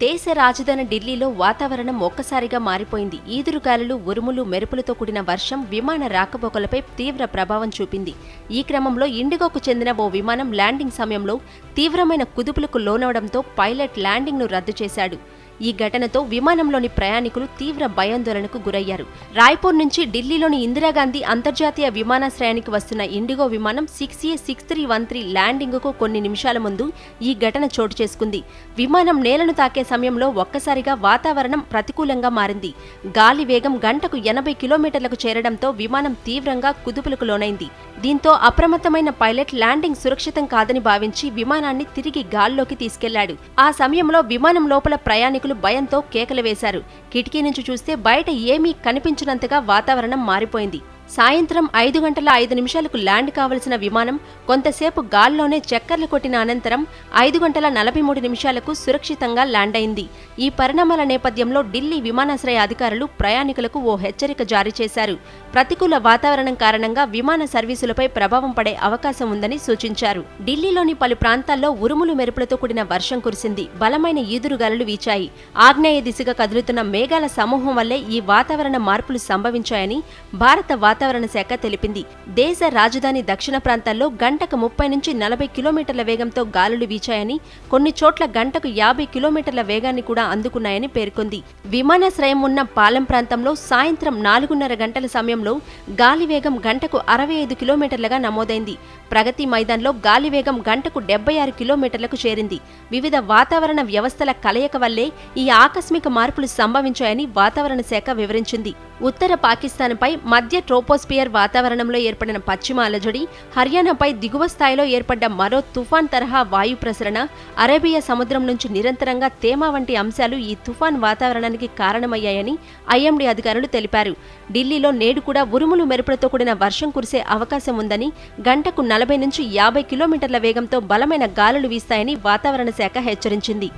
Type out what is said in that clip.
దేశ రాజధాని ఢిల్లీలో వాతావరణం ఒక్కసారిగా మారిపోయింది. ఈదురుగాలులు ఉరుములు మెరుపులతో కూడిన వర్షం విమాన రాకపోకలపై తీవ్ర ప్రభావం చూపింది. ఈ క్రమంలో ఇండిగోకు చెందిన ఓ విమానం ల్యాండింగ్ సమయంలో తీవ్రమైన కుదుపులకు లోనవడంతో పైలట్ ల్యాండింగ్ను రద్దు చేశాడు. ఈ ఘటనతో విమానంలోని ప్రయాణికులు తీవ్ర భయాందోళనకు గురయ్యారు. రాయ్పూర్ నుంచి ఢిల్లీలోని ఇందిరాగాంధీ అంతర్జాతీయ విమానాశ్రయానికి వస్తున్న ఇండిగో విమానం six E six three one three ల్యాండింగ్కు కొన్ని నిమిషాల ముందు ఈ ఘటన చోటు చేసుకుంది. విమానం నేలను తాకే సమయంలో ఒక్కసారిగా వాతావరణం ప్రతికూలంగా మారింది. గాలి వేగం గంటకు ఎనభై కిలోమీటర్లకు చేరడంతో విమానం తీవ్రంగా కుదుపులకు లోనైంది. దీంతో అప్రమత్తమైన పైలట్ ల్యాండింగ్ సురక్షితం కాదని భావించి విమానాన్ని తిరిగి గాల్లోకి తీసుకెళ్ళాడు. ఆ సమయంలో విమానం లోపల ప్రయాణికులు భయంతో కేకలు వేశారు. కిటికీ నుంచి చూస్తే బయట ఏమీ కనిపించినంతగా వాతావరణం మారిపోయింది. సాయంత్రం ఐదు గంటల ఐదు నిమిషాలకు ల్యాండ్ కావలసిన విమానం కొంతసేపు గాల్లోనే చక్కర్లు కొట్టిన అనంతరం ఐదు గంటల నలభై మూడు నిమిషాలకు సురక్షితంగా ల్యాండ్ అయింది. ఈ పరిణామాల నేపథ్యంలో ఢిల్లీ విమానాశ్రయ అధికారులు ప్రయాణికులకు ఓ హెచ్చరిక జారీ చేశారు. ప్రతికూల వాతావరణం కారణంగా విమాన సర్వీసులపై ప్రభావం పడే అవకాశం ఉందని సూచించారు. ఢిల్లీలోని పలు ప్రాంతాల్లో ఉరుములు మెరుపులతో కూడిన వర్షం కురిసింది. బలమైన ఈదురుగాలులు వీచాయి. ఆగ్నేయ దిశగా కదులుతున్న మేఘాల సమూహం వల్లే ఈ వాతావరణ మార్పులు సంభవించాయని భారత వాతావరణ శాఖ తెలిపింది. దేశ రాజధాని దక్షిణ ప్రాంతాల్లో గంటకు ముప్పై నుంచి నలభై కిలోమీటర్ల వేగంతో గాలులు వీచాయని కొన్ని చోట్ల గంటకు యాభై కిలోమీటర్ల వేగాన్ని కూడా అందుకున్నాయని పేర్కొంది. విమానాశ్రయం ఉన్న పాలెం ప్రాంతంలో సాయంత్రం నాలుగున్నర గంటల సమయంలో గాలి వేగం గంటకు అరవై ఐదు కిలోమీటర్లుగా నమోదైంది. ప్రగతి మైదాన్లో గాలి వేగం గంటకు డెబ్బై ఆరు కిలోమీటర్లకు చేరింది. వివిధ వాతావరణ వ్యవస్థల కలయిక వల్లే ఈ ఆకస్మిక మార్పులు సంభవించాయని వాతావరణ శాఖ వివరించింది. ఉత్తర పాకిస్తాన్పై మధ్య ట్రోపోస్పియర్ వాతావరణంలో ఏర్పడిన పశ్చిమ అలజడి హర్యానాపై దిగువ స్థాయిలో ఏర్పడ్డ మరో తుఫాన్ తరహా వాయు ప్రసరణ అరేబియా సముద్రం నుంచి నిరంతరంగా తేమ వంటి అంశాలు ఈ తుఫాన్ వాతావరణానికి కారణమయ్యాయని ఐఎండీ అధికారులు తెలిపారు. ఢిల్లీలో నేడు కూడా ఉరుములు మెరుపులతో కూడిన వర్షం కురిసే అవకాశం ఉందని గంటకు నలభై నుంచి యాభై కిలోమీటర్ల వేగంతో బలమైన గాలులు వీస్తాయని వాతావరణ శాఖ హెచ్చరించింది.